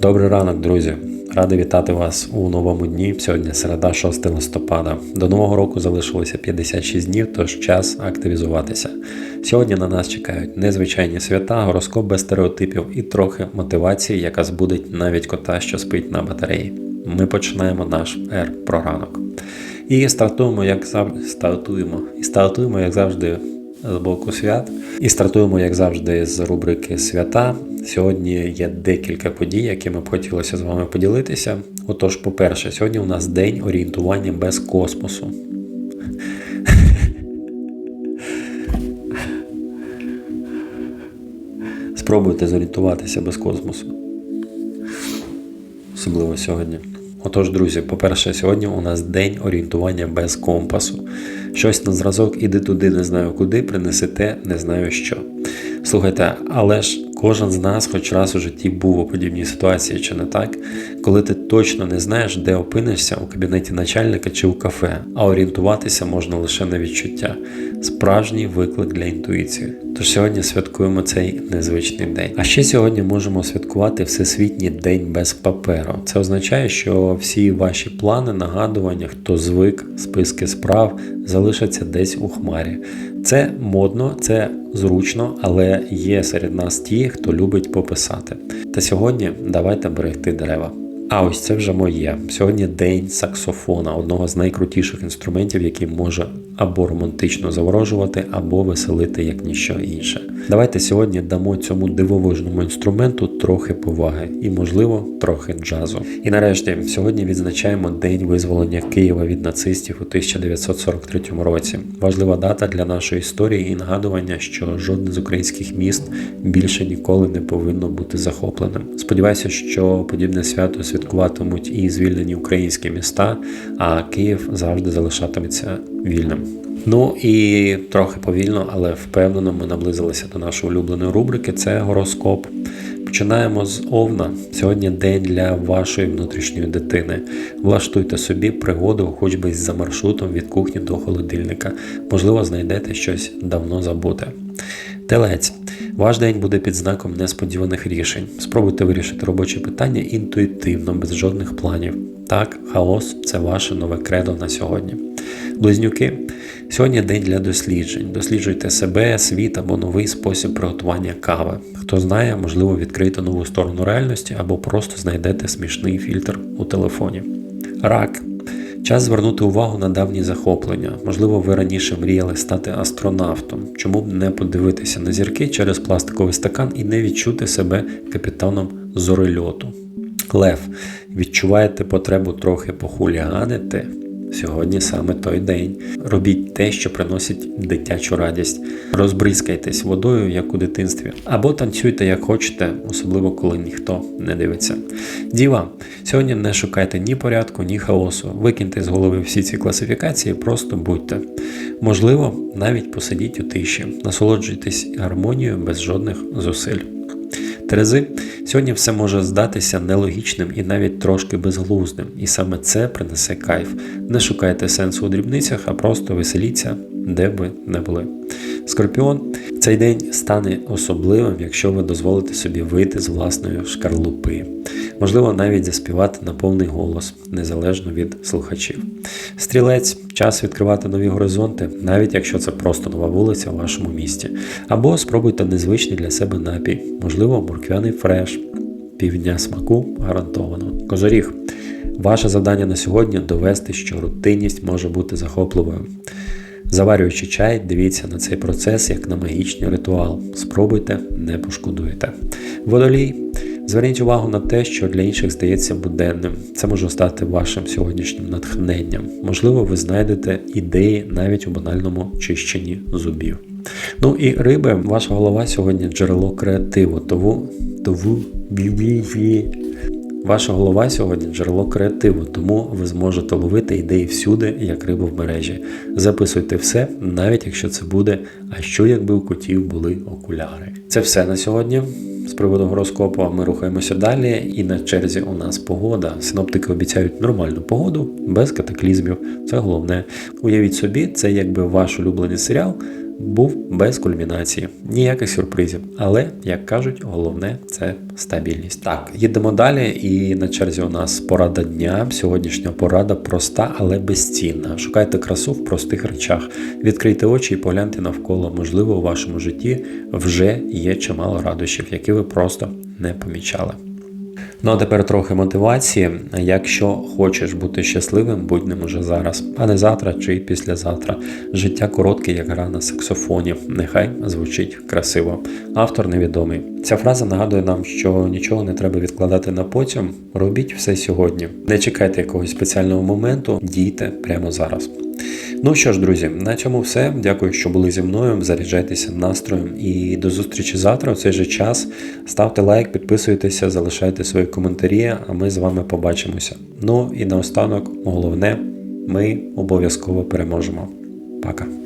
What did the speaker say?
Добрий ранок, друзі! Радий вітати вас у новому дні. Сьогодні середа, 6 листопада. До нового року залишилося 56 днів, тож час активізуватися. Сьогодні на нас чекають незвичайні свята, гороскоп без стереотипів і трохи мотивації, яка збудить навіть кота, що спить на батареї. Ми починаємо наш ер про ранок. І стартуємо, як завжди, стартуємо. І стартуємо, як завжди, з боку свят. І стартуємо, як завжди, з рубрики Свята. Сьогодні є декілька подій, якими б хотілося з вами поділитися. Отож, по-перше, сьогодні у нас день орієнтування без космосу. Спробуйте зорієнтуватися без космосу. Особливо сьогодні. Отож, друзі, по-перше, сьогодні у нас день орієнтування без компасу. Щось на зразок, іди туди, не знаю куди, принесете, не знаю що. Слухайте, але ж кожен з нас хоч раз у житті був у подібній ситуації, чи не так? Коли ти точно не знаєш, де опинишся у кабінеті начальника чи у кафе, а орієнтуватися можна лише на відчуття. Справжній виклик для інтуїції. Тож сьогодні святкуємо цей незвичний день. А ще сьогодні можемо святкувати Всесвітній день без паперу. Це означає, що всі ваші плани, нагадування, хто звик, списки справ залишаться десь у хмарі. Це модно, це зручно, але є серед нас ті, хто любить пописати. Та сьогодні давайте берегти дерева. А ось це вже моє. Сьогодні день саксофона, одного з найкрутіших інструментів, який може або романтично заворожувати, або веселити як ніщо інше. Давайте сьогодні дамо цьому дивовижному інструменту трохи поваги і, можливо, трохи джазу. І нарешті, сьогодні відзначаємо День визволення Києва від нацистів у 1943 році. Важлива дата для нашої історії і нагадування, що жодне з українських міст більше ніколи не повинно бути захопленим. Сподіваюся, що подібне свято святкуватимуть і звільнені українські міста, а Київ завжди залишатиметься вільним. Ну і трохи повільно, але впевнено, ми наблизилися до нашої улюбленої рубрики. Це гороскоп. Починаємо з Овна. Сьогодні день для вашої внутрішньої дитини. Влаштуйте собі пригоду, хоч би за маршрутом від кухні до холодильника. Можливо, знайдете щось давно забуте. Телець. Ваш день буде під знаком несподіваних рішень. Спробуйте вирішити робочі питання інтуїтивно, без жодних планів. Так, хаос це ваше нове кредо на сьогодні. Близнюки. Сьогодні день для досліджень. Досліджуйте себе, світ або новий спосіб приготування кави. Хто знає, можливо, відкрийте нову сторону реальності або просто знайдете смішний фільтр у телефоні. Рак. Час звернути увагу на давні захоплення. Можливо, ви раніше мріяли стати астронавтом. Чому б не подивитися на зірки через пластиковий стакан і не відчути себе капітаном зорильоту? Лев, відчуваєте потребу трохи похуліганити? Сьогодні саме той день. Робіть те, що приносить дитячу радість. Розбризкайтесь водою, як у дитинстві, або танцюйте як хочете, особливо коли ніхто не дивиться. Діва, сьогодні не шукайте ні порядку, ні хаосу. Викиньте з голови всі ці класифікації, просто будьте. Можливо, навіть посидіть у тиші, насолоджуйтесь гармонією без жодних зусиль. Терези, сьогодні все може здатися нелогічним і навіть трошки безглуздим, і саме це принесе кайф. Не шукайте сенсу у дрібницях, а просто веселіться, де би не були. Скорпіон, цей день стане особливим, якщо ви дозволите собі вийти з власної шкарлупи. Можливо, навіть заспівати на повний голос, незалежно від слухачів. Стрілець час відкривати нові горизонти, навіть якщо це просто нова вулиця в вашому місті. Або спробуйте незвичний для себе напій, можливо, морквяний фреш, півдня смаку гарантовано. Козоріг. Ваше завдання на сьогодні довести, що рутинність може бути захопливою. Заварюючи чай, дивіться на цей процес як на магічний ритуал. Спробуйте, не пошкодуєте. Водолій. Зверніть увагу на те, що для інших здається буденним. Це може стати вашим сьогоднішнім натхненням. Можливо, ви знайдете ідеї навіть у банальному чищенні зубів. Ну і риби, ваша голова сьогодні джерело креативу, тому, тому Ваша голова сьогодні джерело креативу, тому ви зможете ловити ідеї всюди, як рибу в мережі. Записуйте все, навіть якщо це буде, а що якби у котів були окуляри. Це все на сьогодні. З приводу гороскопу ми рухаємося далі, і на черзі у нас погода. Синоптики обіцяють нормальну погоду, без катаклізмів. Це головне. Уявіть собі, це якби ваш улюблений серіал був без кульмінації, ніяких сюрпризів. Але, як кажуть, головне це стабільність. Так, їдемо далі. І на черзі у нас порада дня. Сьогоднішня порада проста, але безцінна. Шукайте красу в простих речах. Відкрийте очі і погляньте навколо. Можливо, у вашому житті вже є чимало радощів, які ви просто не помічали. Ну а тепер трохи мотивації. Якщо хочеш бути щасливим, будь ним уже зараз, а не завтра чи післязавтра. Життя коротке, як гра на саксофоні. Нехай звучить красиво. Автор невідомий. Ця фраза нагадує нам, що нічого не треба відкладати на потім. Робіть все сьогодні. Не чекайте якогось спеціального моменту, дійте прямо зараз. Ну що ж, друзі, на цьому все. Дякую, що були зі мною. Заряджайтеся настроєм і до зустрічі завтра. У цей же час ставте лайк, підписуйтеся, залишайте свої коментарі, а ми з вами побачимося. Ну і наостанок, головне, ми обов'язково переможемо. Пока.